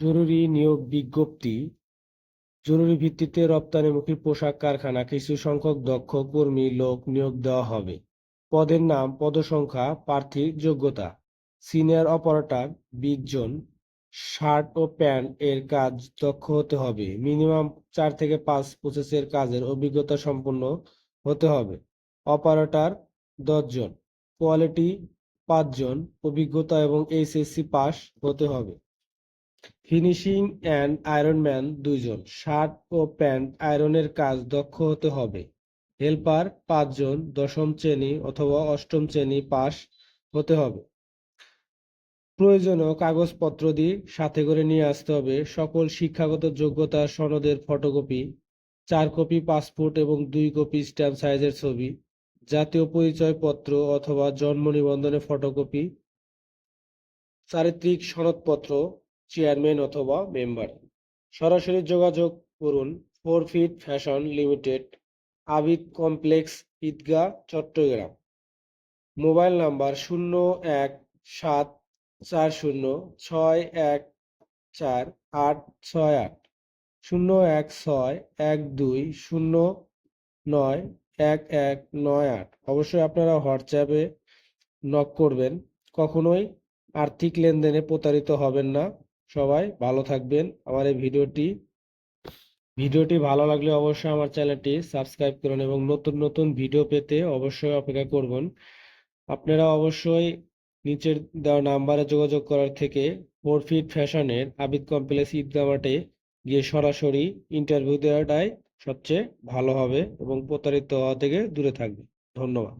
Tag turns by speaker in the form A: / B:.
A: জরুরি নিয়োগ বিজ্ঞপ্তি। জরুরি ভিত্তিতে রপ্তানিমুখী পোশাক কারখানা কিছু সংখ্যক দক্ষ কর্মী লোক নিয়োগ দেওয়া হবে। পদের নাম, পদসংখ্যা, প্রার্থীর যোগ্যতা। সিনিয়র অপারেটর, বিশ জন। শার্ট ও প্যান্ট এর কাজ দক্ষ হতে হবে। মিনিমাম চার থেকে পাঁচ প্রসেসের কাজের অভিজ্ঞতা সম্পন্ন হতে হবে। অপারেটর, দশ জন। কোয়ালিটি পাঁচজন অভিজ্ঞতা এবং এইচএসসি পাস হতে হবে। ফিনিশিং অ্যান্ড আয়রনম্যান দুইজন। শার্ট ও প্যান্ট আয়রনের কাজ দক্ষ হতে হবে। হেল্পার পাঁচজন, দশম শ্রেণি অথবা অষ্টম শ্রেণি পাস হতে হবে। প্রয়োজনীয় কাগজপত্র দিয়ে সাথে করে নিয়ে আসতে হবে। সকল শিক্ষাগত যোগ্যতা, সনদের ফটোকপি, চার কপি পাসপোর্ট এবং দুই কপি স্ট্যাম্প সাইজের ছবি, জাতীয় পরিচয়পত্র অথবা জন্ম নিবন্ধনের ফটোকপি, চারিত্রিক সনদপত্র চেয়ারম্যান অথবা মেম্বার। সরাসরি যোগাযোগ করুন four fit fashion limited, Abid complex Eidgah, Chattogram. Mobile number শূন্য এক সাত চার শূন্য ছয় এক চার আট ছয় আট। শূন্য এক ছয় এক দুই শূন্য নয় এক এক নয় আট। অবশ্যই আপনারা হোয়াটসঅ্যাপে নক করবেন। কখনোই আর্থিক লেনদেনে প্রতারিত হবেন না। সবাই ভালো থাকবেন। আমার এই ভিডিওটি ভিডিওটি ভালো লাগলে অবশ্যই আমার চ্যানেলটি সাবস্ক্রাইব করুন এবং নতুন নতুন ভিডিও পেতে অবশ্যই অপেক্ষা করবেন আপনারা অবশ্যই নিচের দেওয়া নাম্বারে যোগাযোগ করার থেকে ফোর ফিট ফ্যাশনের আবিদ কমপ্লেক্স ঈদগাহ মাঠে গিয়ে সরাসরি ইন্টারভিউ দেওয়াটাই সবচেয়ে ভালো হবে এবং প্রতারিত হওয়া থেকে দূরে থাকবে। ধন্যবাদ।